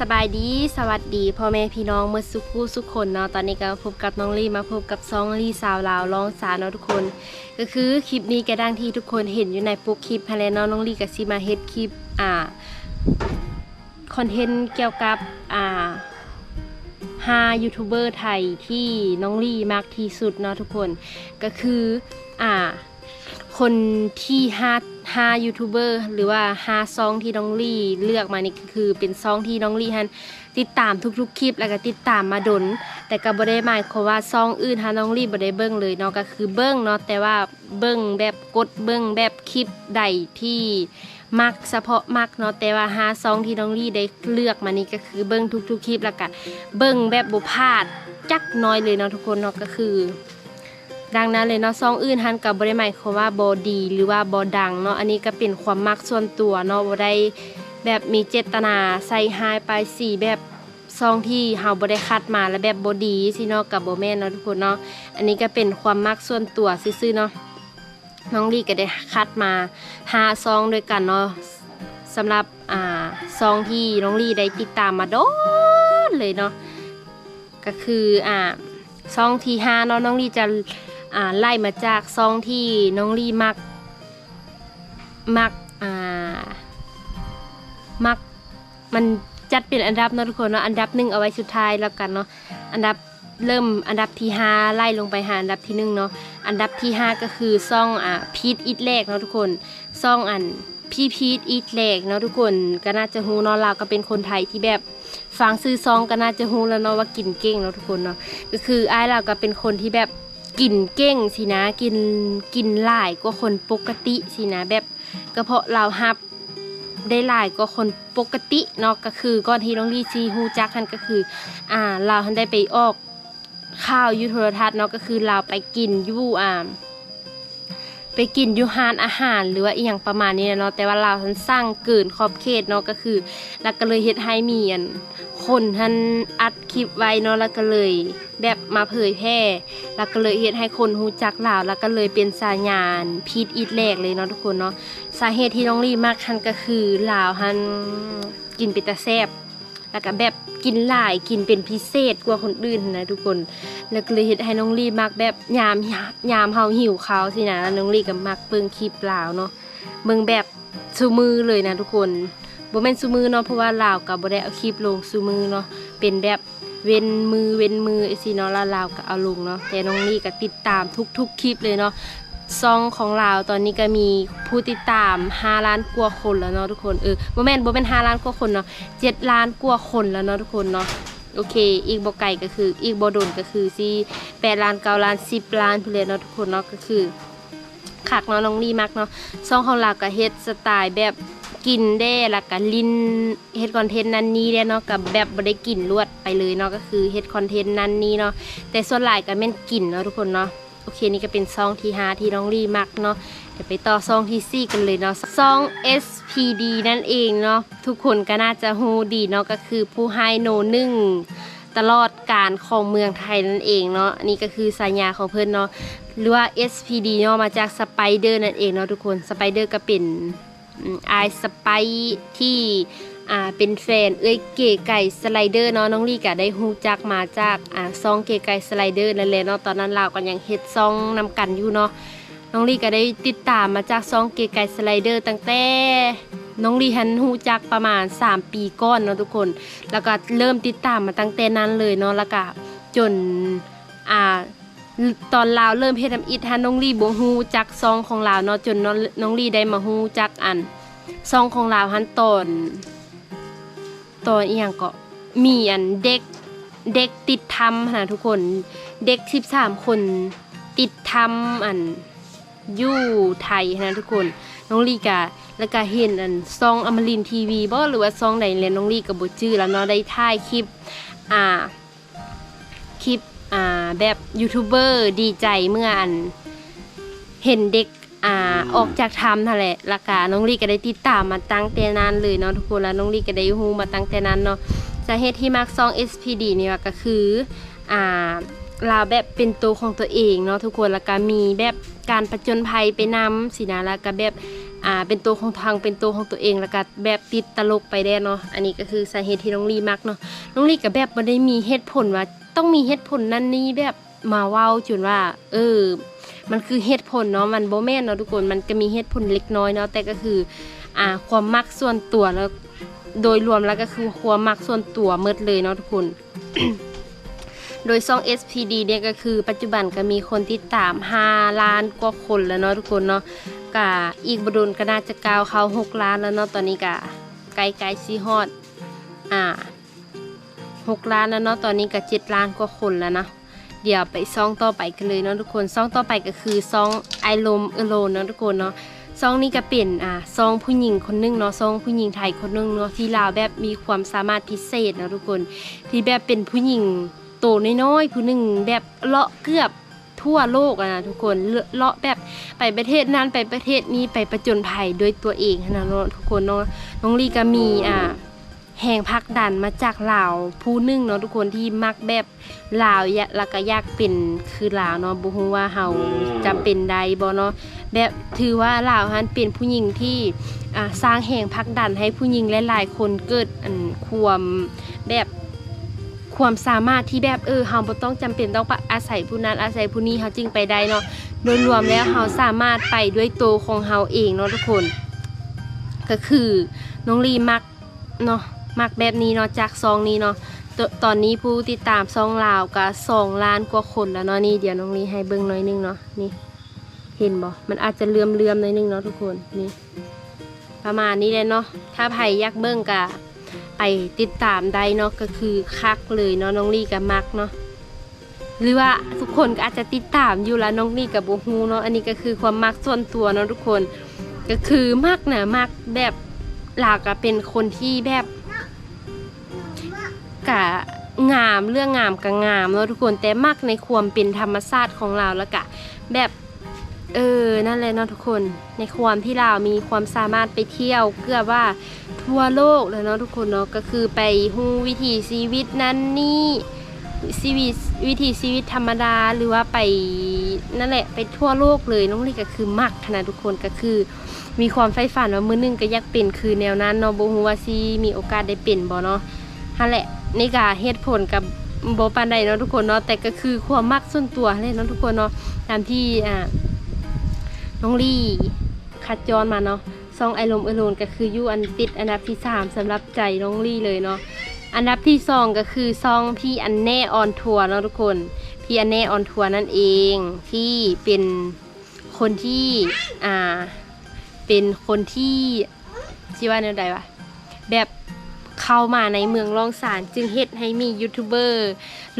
สบายดี สวัสดีพ่อแม่พี่น้องเมื่อสุขูสุขคนเนาะตอนนี้ก็พบกับน้องลี่มาพบกับซองลี่สาวลาวร้องสาวเนาะทุกคน ก็คือคลิปนี้ก็ดังที่ทุกคนเห็นอยู่ในปุ๊กคลิปพะแลเนาะน้องลี่กับซีมาเฮ็ดคลิปอ่าคอนเทนต์เกี่ยวกับอ่าห้ายูทูบเบอร์ไทยที่น้องลี่มากที่สุดเนาะทุกคนก็คืออ่าคนที่ห้า ห้ายูทูบเบอร์หรือว่าห้าซองที่น้องลี่เลือกมานี่คือเป็นซองที่น้องลี่ฮันติดตามทุกๆคลิปแล้วก็ติดตามมาดน แต่ก็บ่ได้หมายความว่าซองอื่นฮาน้องลี่บ่ได้เบิ่งเลยเนาะก็คือเบิ่งเนาะแต่ว่าเบิ่งแบบกดเบิ่งแบบคลิปใดที่มักเฉพาะมักเนาะแต่ว่าหาซองที่น้องลี่ได้เลือกมานี่ก็คือเบิ่งทุกๆคลิปแล้วก็เบิ่งแบบบ่พลาดจักน้อยเลยเนาะทุกคนเนาะก็คือ ดังนั้นเลยเนาะซองอื่นฮันกับบริหมายความว่าบอดี หรือว่าบอดังเนาะอันนี้ก็เป็นความมักส่วนตัวเนาะบได้แบบมีเจตนาใส่หายไปสี่แบบซองที่เฮาบ่ได้คัดมาแล้วแบบบอดีสิเนาะกับบ่แม่นเนาะทุกคนเนาะอันนี้ก็เป็นความมักส่วนตัวซื่อๆเนาะน้องลี่ก็ได้คัดมาหาซองด้วยกันเนาะสำหรับอ่าซองที่น้องลี่ได้ติดตามมาโดนเลยเนาะก็คืออ่าซองที่ห้าเนาะน้องลี่จะ ไล่มาจากซองที่น้องลี่มัก มักอ่ามักมันจัดเป็นอันดับเนาะทุกคนเนาะอันดับหนึ่งเอาไว้สุดท้ายแล้วกันเนาะอันดับเริ่มอันดับที่ห้าไล่ลงไปหาอันดับที่หนึ่งเนาะอันดับที่ห้าก็คือซองอ่าพีทอิทแรกเนาะทุกคนซองอันพี่พีทอิทแรกเนาะทุกคนก็น่าจะฮู้เนาะเราก็เป็นคนไทยที่แบบฟังซื้อซองก็น่าจะฮู้แล้วเนาะว่ากินเก่งเนาะทุกคนเนาะก็คืออ้ายเราก็เป็นคนที่แบบ กินเก้งสินะกินกินหลายกว่าคนปกติสินะแบบกระเพาะเราฮับได้หลายกว่าคนปกติเนาะก็คือก่อนที่น้องลีซีฮูจักกันก็คืออ่าเราทันได้ไปออกข้าวยูโทรทัศน์เนาะก็คือเราไปกินยูอ่าไปกินยูฮานอาหารหรือว่าอีหยังประมาณนี้เนาะแต่ว่าเราทันสร้างเกินขอบเขตเนาะก็คือแล้วก็เลยเฮ็ดให้มีอัน คนท่านอัดคลิปไว้เนาะแล้วก็เลย แบบมาเผยแพร่แล้วก็เลยเฮ็ดให้คนรู้จักลาวแล้วก็เลยเป็นสาญาณพีทอีทแรกเลยเนาะทุกคนเนาะสาเหตุที่น้องลี่มากทันก็คือลาวหันกินเป็นตาแซบแล้วก็แบบกินหลายกินเป็นพิเศษกว่าคนอื่นนะทุกคน แล้วก็เลยเฮ็ดให้น้องลี่มักแบบยามยามเฮาหิวเขาสินะแล้วน้องลี่ก็มักเบิ่งคลิปลาวเนาะเบิ่งแบบซูมือเลยนะทุกคน บ่แม่นซูมือเนาะเพราะว่าลาวก็บ่ได้เอาคลิปลงซูมือเนาะเป็นแบบเว้นมือเว้นมือไอซีเนาะลาลาวกับเอาลงเนาะแต่น้องนี่ก็ติดตามทุกๆคลิปเลยเนาะซองของลาวตอนนี้ก็มีผู้ติดตาม5ล้านกว่าคนแล้วเนาะทุกคนเออบ่แม่นบ่แม่น5ล้านกว่าคนเนาะ7ล้านกว่าคนแล้วเนาะทุกคนเนาะโอเค อีกบ่ไกลก็คือ อีกบ่โดนก็คือสิ8ล้าน9ล้าน10ล้านพุ่นเลยเนาะทุกคนเนาะก็คือคักเนาะน้องนี่มักเนาะซองของลาวก็เฮ็ดสไตล์แบบ กินได้แล้วก็ลินเฮ็ดคอนเทนต์นั้นนี้ได้เนาะกับแบบบ่ได้กินรวดไปเลยเนาะก็คือเฮ็ดคอนเทนต์นั้นนี้เนาะแต่ส่วนหลายก็แม่นกินเนาะทุกคนเนาะโอเคนี่ก็เป็นซองที่5ที่น้องลี่มักเนาะเดี๋ยวไปต่อซองที่4กันเลยเนาะซอง SPD นั่นเองเนาะทุกคนก็น่าจะฮู้ดีเนาะก็คือผู้ให้โนหนึ่งตลอดการของเมืองไทยนั่นเองเนาะนี่ก็คือสายาของเพิ่นเนาะหรือว่า SPD เนาะมาจากสไปเดอร์นั่นเองเนาะทุกคนสไปเดอร์ก็เป็น อายสไปที่อ่าเป็นแฟนเอ้ยเก๋ไก่สไลเดอร์เนาะน้องลี่ก็ได้ฮู้จักมาจากอ่าซองเก๋ไก่สไลเดอร์นั่นแหละเนาะตอนนั้นเราก็ยังเฮ็ดซองนำกันอยู่เนาะน้องลี่ก็ได้ติดตามมาจากซองเก๋ไก่สไลเดอร์ตั้งแต่น้องลี่หันฮู้จักประมาณ 3 ปีก่อนเนาะทุกคน แล้วก็เริ่มติดตามมาตั้งแต่นั้นเลยเนาะแล้วก็จนอ่า ตอนลาวเริ่มเฮ็ดทำอิฐฮะน้องลี่บ่ฮู้จักซองของลาวเนาะจนน้องลี่ได้มาฮู้จักอันซองของลาวหันตอนตอนอีหยังก็มีอันเด็กเด็กติดทำนะทุกคนเด็ก 13 คนติดทำอันอยู่ไทยนะทุกคนน้องลี่กะแล้วก็เห็นอันซองอมรินทีวีบ่หรือว่าซองไหนเลยน้องลี่ก็บ่ชื่อแล้วเนาะได้ถ่ายคลิปอ่าคลิป แบบยูทูบเบอร์ดีใจเมื่ออัน เห็นเด็กอ่าออกจากถ้ำนั่นแหละและกาน้องลี่ก็ได้ติดตามมาตั้งแต่นานเลยเนาะทุกคนแล้วน้องลี่ก็ได้ฮู้มาตั้งแต่นั้นเนาะสาเหตุที่มักซอง SPD นี่ว่าก็คืออ่าเราแบบเป็นตัวของตัวเองเนาะทุกคนแล้วก็มีแบบการประจนภัยไปนำสินะแล้วก็แบบ อ่าเป็นตัวของทางเป็นตัวของตัวเองแล้วก็แบบติดตลกไปได้เนาะอันนี้ก็คือสาเหตุที่น้องลีมักเนาะน้องลีกับแบบบ่ได้มีเหตุผลว่าต้องมีเหตุผลนั่นนี่แบบมาเว้าจนว่า เออ มันคือเหตุผลเนาะมันโบแม่นเนาะทุกคนมันก็มีเหตุผลเล็กน้อยเนาะแต่ก็คืออ่าความมักส่วนตัวแล้วโดยรวมแล้วก็คือความมักส่วนตัวเมิดเลยเนาะทุกคนโดยช่อง SPD เนี่ยก็คือปัจจุบันก็มีคนติดตาม 5 ล้านกว่าคนแล้วเนาะทุกคนเนาะ กะอีกบดุลก็น่าจะก้าวเข้า6ล้านแล้วเนาะตอนนี้กะไกลๆซีฮอดอ่า6ล้านแล้วเนาะตอนนี้ก็7ล้านกว่าคนแล้วนะเดี๋ยวไปซ่องต่อไปกันเลยเนาะทุกคนซ่องต่อไปก็คือซ่องไอลมเอโลเนาะทุกคนเนาะซองนี้ก็เป็นอ่าซองผู้หญิงคนหนึงเนาะซองผู้หญิงไทยคนหนึงเนาะที่ลาวแบบมีความสามารถพิเศษเนาะทุกคน ที่แบบเป็นผู้หญิงโตน้อยๆผู้หนึ่งแบบเลาะเกือบ ทั่วโลกอะนะทุกคนเลาะเลาะแบบไปประเทศนั้นไปประเทศนี้ไปประจนภัยด้วยตัวเองนะเนาะทุกคนเนาะน้องลีก็มีอ่าแห่งพักดันมาจากลาวผู้หนึงเนาะทุกคนที่มักแบบลาวอยากแล้วก็อยากเป็นคือลาวเนาะบ่ฮู้ว่าเฮาจำเป็นใดบ่เนาะแบบถือว่าลาวหันเป็นผู้หญิงที่อ่าสร้างแห่งพักดันให้ผู้หญิงหลายๆคนเกิดอันความแบบ ความสามารถที่แบบเออเฮาบ่ต้องจำเป็นต้องอาศัยผู้นั้นอาศัยผู้นี้เฮาจึงไปได้เนาะโดยรวมแล้วเฮาสามารถไปด้วยตัวของเฮาเองเนาะทุกคน ก็คือน้องลีมักเนาะมักแบบนี้เนาะจากซองนี้เนาะตอนนี้ผู้ติดตามซองลาวก็สองล้านกว่าคนแล้วเนาะนี่เดี๋ยวน้องลีให้เบิ่งหน่อยนึงเนาะนี่เห็นบ่มันอาจจะเลื่อมเลื่อมหน่อยนึงเนาะทุกคนนี่ประมาณนี้เลยเนาะถ้าไผอยากเบิ่งก็ ไปติดตามได้เนาะก็คือคักเลยเนาะน้องลี่กับมักเนาะหรือว่าทุกคนก็อาจจะติดตามอยู่แล้วน้องลี่กับโบฮูเนาะอันนี้ก็คือความมักส่วนตัวเนาะทุกคน ก็คือมักนะมักแบบหลากอะเป็นคนที่แบบกะงามเรื่องงามกับงามเนาะทุกคนแต่มักในความเป็นธรรมชาติของเราแล้วกะแบบเออนั่นเลยเนาะทุกคนในความที่เรามีความสามารถไปเที่ยวเกือบว่า ทั่วโลกเลยเนาะทุกคนเนาะก็คือไปฮู้วิถีชีวิตนั้นนี่ชีวิตวิถีชีวิตธรรมดาหรือว่าไปนั่นแหละไปทั่วโลกเลยน้องลี่ก็คือมักขนาดทุกคนก็คือ มีความใฝ่ฝันว่ามือหนึงก็อยากเป็นคือแนวนั้นเนาะบ่ฮู้ว่าสิมีโอกาสได้เป็นบ่เนาะนั่นแหละนี่ก็เหตุผลกับโบปานใดเนาะทุกคนเนาะแต่ก็คือความมักส่วนตัวเลยเนาะทุกคนเนาะตามที่อ่าน้องลี่คัดย้อนมาเนาะ ซองไอลมเอโลนก็คืออยู่อันติดอันดับที่สามสำหรับใจน้องลี่เลยเนาะอันดับที่สองก็คือซองพี่อันแน่ออนทัวร์เนาะทุกคน พี่อันแน่ออนทัวร์นั่นเองที่เป็นคนที่อ่าเป็นคนที่ชื่อว่าแนวใดวะแบบ เข้ามาในเมืองลองสารจึงเฮ็ดให้มียูทูบเบอร์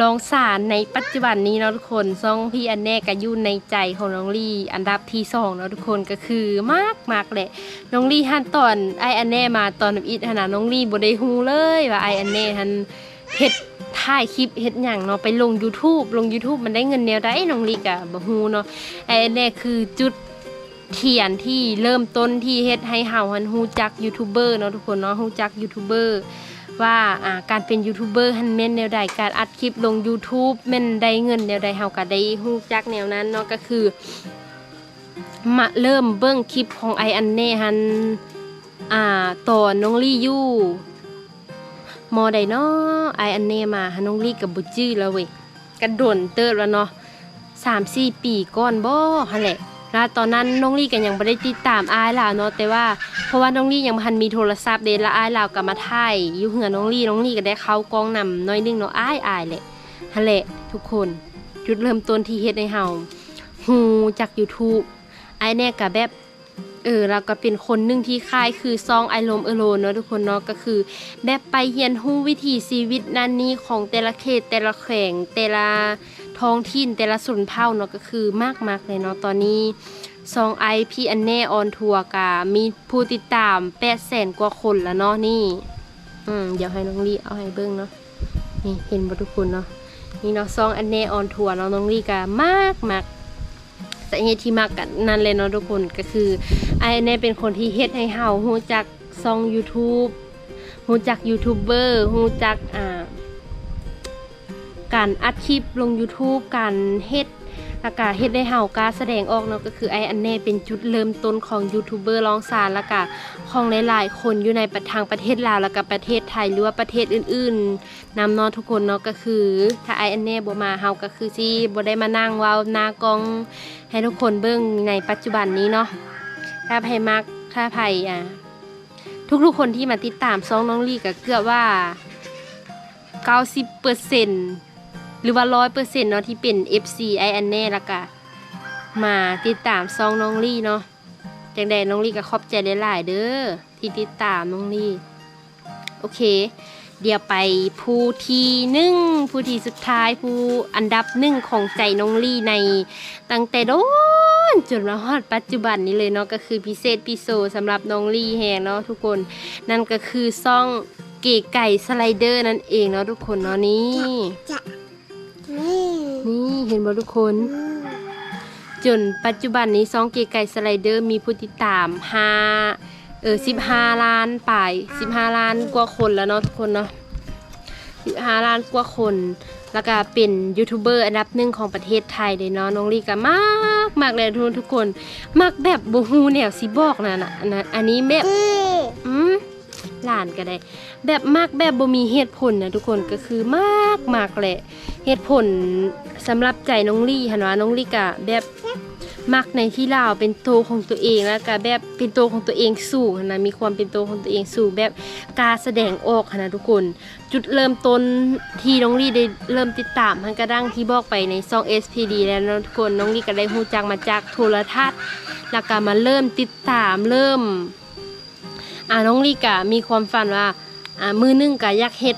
ลองสารในปัจจุบันนี้เนาะทุกคนซ่องพี่อันแน่ก็อยู่ในใจของน้องลี่อันดับที่สองเนาะทุกคนก็คือมากมากแหละน้องลี่หันตอนไออันแน่มาตอนอิดขนาดน้องลี่บ่ได้ฮู้เลยว่าไออันแน่หันเฮ็ดถ่ายคลิปเฮ็ดหยังเนาะไปลง YouTube ลง YouTube มันได้เงินแนวใดน้องลี่ก็บ่ฮู้เนาะไออันแน่คือจุด เทียนที่เริ่มต้นที่เฮ็ดให้เฮาหันฮู้จักยูทูบเบอร์เนาะทุกคนเนาะฮู้จักยูทูบเบอร์ว่าการเป็นยูทูบเบอร์หันแม่นแนวใดการอัดคลิปลง YouTube แม่นได้เงินแนวใดเฮาก็ได้ฮู้จักแนวนั้นเนาะก็คือมาเริ่มเบิ่งคลิปของไออันเน่หันอ่าตอนน้องลี่ยู่มอใดเนาะไออันเน่มาหันน้องลี่กับบุจื้อแล้วเว้ยกระโดนเติบแล้วเนาะสามสี่ปีก่อนบ่หั่นแหละ แล้วตอนนั้นน้องลี่ก็ยังไม่ได้ติดตามอายลาวเนาะแต่ว่าเพราะว่าน้องลี่ยังบ่ทันมีโทรศัพท์เดะและอายลาวก็มาถ่ายอยู่เหือน้องลี่น้องลี่ก็ได้เข้ากองนำน้อยนึงเนาะอายอายแหละหั่นแหละทุกคนจุดเริ่มต้นที่เฮ็ดให้เฮาฮูจาก YouTube ไอายแน่ก็แบบเออเราก็เป็นคนหนึ่งที่ค่ายคือซองไอลมเอโลเนาะทุกคนเนาะก็คือ แบบไปเรียนรู้วิถีชีวิตนั่นนี่ของแต่ละเขตแต่ละแขวงแต่ละ ท้องถิ่นแต่ละส่วนเผ่าเนาะก็คือมากมากเลยเนาะตอนนี้ซองไอพี่อันแน่ออนทัวร์กมีผู้ติดตามแปดแสนกว่าคนแล้วเนาะนี่อืมเดี๋ยวให้น้องลี่เอาให้เบิ้งเนาะนี่เห็นบ่ทุกคนเนาะนี่เนาะซองอันแน่ออนทัวร์เนาะน้องลี่กามากมากสาเหตุที่มากกันนั่นเลยเนาะทุกคนก็คือไออันแน่เป็นคนที่เฮ็ดให้เฮาฮู้จักซอง YouTube ฮู้จักยูทูบเบอร์ฮู้จักอ่า การอัดคลิปลง YouTube การเฮ็ดแล้วก็เฮ็ดได้เฮากล้าแสดงออกเนาะก็คือไออันแน่เป็นจุดเริ่มต้นของยูทูบเบอร์ร้องสารแล้วก็ของหลายๆคนอยู่ในประทางประเทศลาวแล้วก็ประเทศไทยหรือว่าประเทศอื่นๆนำเนาะทุกคนเนาะก็คือ ถ้าไออันแน่บ่มาเฮาก็คือสิบ่ได้มานั่งเว้าหน้ากล้องให้ทุกคนเบิ่งในปัจจุบันนี้เนาะถ้าไผมักถ้าไผอะทุกๆคนที่มาติดตามซองน้องลี่ก็เกือบว่า 90เปอร์เซ็นห รือว่าร้อยเปอร์เซ็นต์เนาะที่เป็น FC ไออันแน่ละกะมาติดตามซองน้องลี่เนาะจังใดน้องลี่ก็ขอบใจหลายๆเด้อที่ติดตามน้องลี่ โอเค เดี๋ยวไปผู้ทีหนึ่งผู้ทีสุดท้ายผู้อันดับหนึ่งของใจน้องลี่ในตั้งแต่โดนจนมาฮอดปัจจุบันนี้เลยเนาะก็คือพิเศษพิโซสำหรับน้องลี่แฮงเนาะทุกคนนั่นก็คือซ่องเก๋ไก่สไลเดอร์นั่นเองเนาะทุกคนเนาะนี่จะ นี่นี่เห็นบ่ทุกคนอืมจนปัจจุบันนี้ซ่องเก๋ไก่สไลเดอร์มีผู้ติดตาม5เออ15ล้านป่าย15ล้านกว่าคนแล้วเนาะทุกคนเนาะ15ล้านกว่าคน แล้วก็เป็นยูทูบเบอร์อันดับหนึ่งของประเทศไทยเลยเนาะน้องลีก็มากมากเลยทุกคนทุกคนมากแบบบูฮูแนวสิบอกนะนะนะอันนี้แบบอืมอืมหลานก็ได้ แบบมากแบบบ่มีเหตุผลนะทุกคนก็คือมาก มากแหละเหตุผลสำหรับใจน้องลี่หันว่าน้องลี่กะแบบมักในที่ลาวเป็นโตวของตัวเองแล้วก็แบบเป็นโตวของตัวเองสูงนะมีความเป็นโตวของตัวเองสูงแบบการแสดงออกนะทุกคน จุดเริ่มต้นที่น้องลี่ได้เริ่มติดตามมันกระดังที่บอกไปในซอง SPD แล้วนะทุกคนน้องลี่ก็ได้ฮู้จักมาจากโทรทัศน์ แล้วก็มาเริ่มติดตามเริ่มอ่าน้องลี่กะมีความฝันว่าอ่ามือหนึงกะอยากเฮ็ด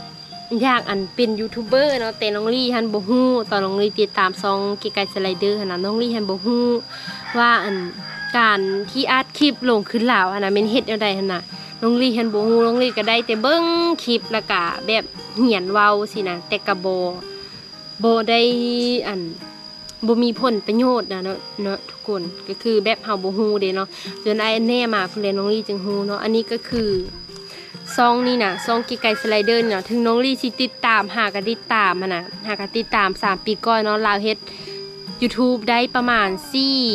อยากอันเป็นยูทูบเบอร์เนาะแต่น้องลี่ฮันบ่ฮู้ตอนน้องลี่ติดตามซองเกไกสไลเดอร์หันน่ะน้องลี่ฮันบ่ฮู้ว่าอันการที่อัดคลิปลงขึ้นลาวหันน่ะแม่นเฮ็ดแนวใดหันน่ะน้องลี่ฮันบ่ฮู้น้องลี่ก็ได้แต่เบิ่งคลิปแล้วก็แบบเหียนเว้าสินะแต่ก็บ่บ่ได้อันบ่มีผลประโยชน์นะเนาะเนาะทุกคนก็คือแบบเฮาบ่ฮู้เด้เนาะจนไอ้แน่มาเพื่อนน้องลี่จึงฮูเนาะอันนี้ก็คือ ซองนี่นะซองกีไก่สไลเดอร์เนี่ยถึงน้องลี่สิติดตามหากติดตามนะหากติดตาม 3 ปีก่อนเนาะลาวเฮ็ด YouTube ได้ประมาณ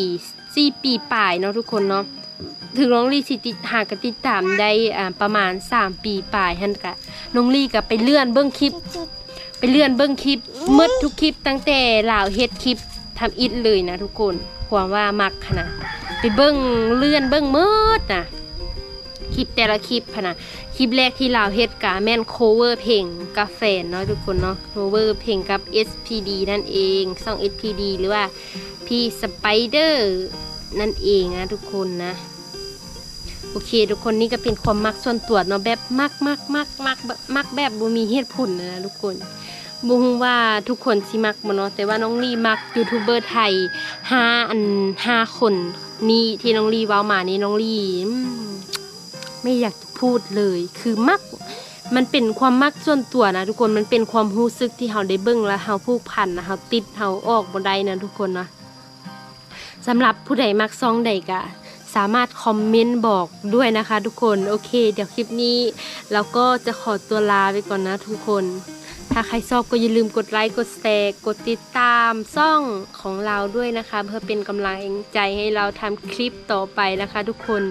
4 4ปีปลายเนาะทุกคนเนาะถึงน้องลี่สิติดหากติดตามได้ประมาณ 3 ปีปลายหั่นกะน้องลี่ก็ไปเลื่อนเบิ่งคลิป ไปเลื่อนเบิ้งคลิปมืดทุกคลิปตั้งแต่ลาวเฮ็ดคลิปทำอิดเลยนะทุกคนความว่ามักขนาดไปเบิ้งเลื่อนเบิ้งมืดนะ คลิปแต่ละคลิปพนะคลิปแรกที่ลาวเฮ็ดกะแม่นโคเวอร์เพลงกาแฟเนาะทุกคนเนาะโคเวอร์เพลงกับ SPD นั่นเองซ่อง SPD หรือว่าพี่สไปเดอร์นั่นเองนะทุกคนนะโอเค ทุกคนนี่ก็เป็นความมักส่วนตัวเนาะแบบมักมักมักมักแบบมักแบบบ่มีเหตุผลนะทุกคนบ่ฮู้ว่าทุกคนสิมักบ่เนาะแต่ว่าน้องลีมักยูทูบเบอร์ไทยห้าอันห้าคน นี่ที่น้องลีเว้ามานี่น้องลีอืม ไม่อยากจะพูดเลย คือมัก มันเป็นความมักส่วนตัวนะทุกคน มันเป็นความรู้สึกที่เฮาได้เบิ่งแล้วเฮาผูกพันนะเฮาติดเฮาออกบ่ได้นะทุกคนนะสำหรับผู้ใดมักซองใดก็สามารถคอมเมนต์บอกด้วยนะคะ ทุกคน โอเค เดี๋ยวคลิปนี้เราก็จะขอตัวลาไปก่อนนะทุกคน ถ้าใครชอบก็อย่าลืมกดไลค์ กดแชร์ กดติดตามซ่องของเราด้วยนะคะ เพื่อเป็นกำลังใจให้เราทำคลิปต่อไปนะคะ ทุกคน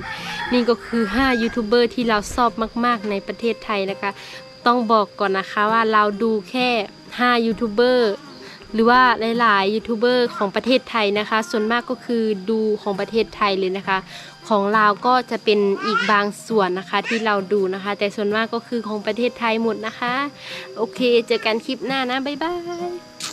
นี่ก็คือ 5 ยูทูบเบอร์ที่เราชอบมาก ๆ ในประเทศไทยนะคะ ต้องบอกก่อนนะคะว่าเราดูแค่ 5 ยูทูบเบอร์หรือว่าหลาย ๆ ยูทูบเบอร์ของประเทศไทยนะคะ ส่วนมากก็คือดูของประเทศไทยเลยนะคะ ของเราวก็จะเป็นอีกบางส่วนนะคะที่เราดูนะคะ แต่ส่วนมากก็คือของประเทศไทยหมดนะคะ โอเค เจอกันคลิปหน้านะ บ๊ายบาย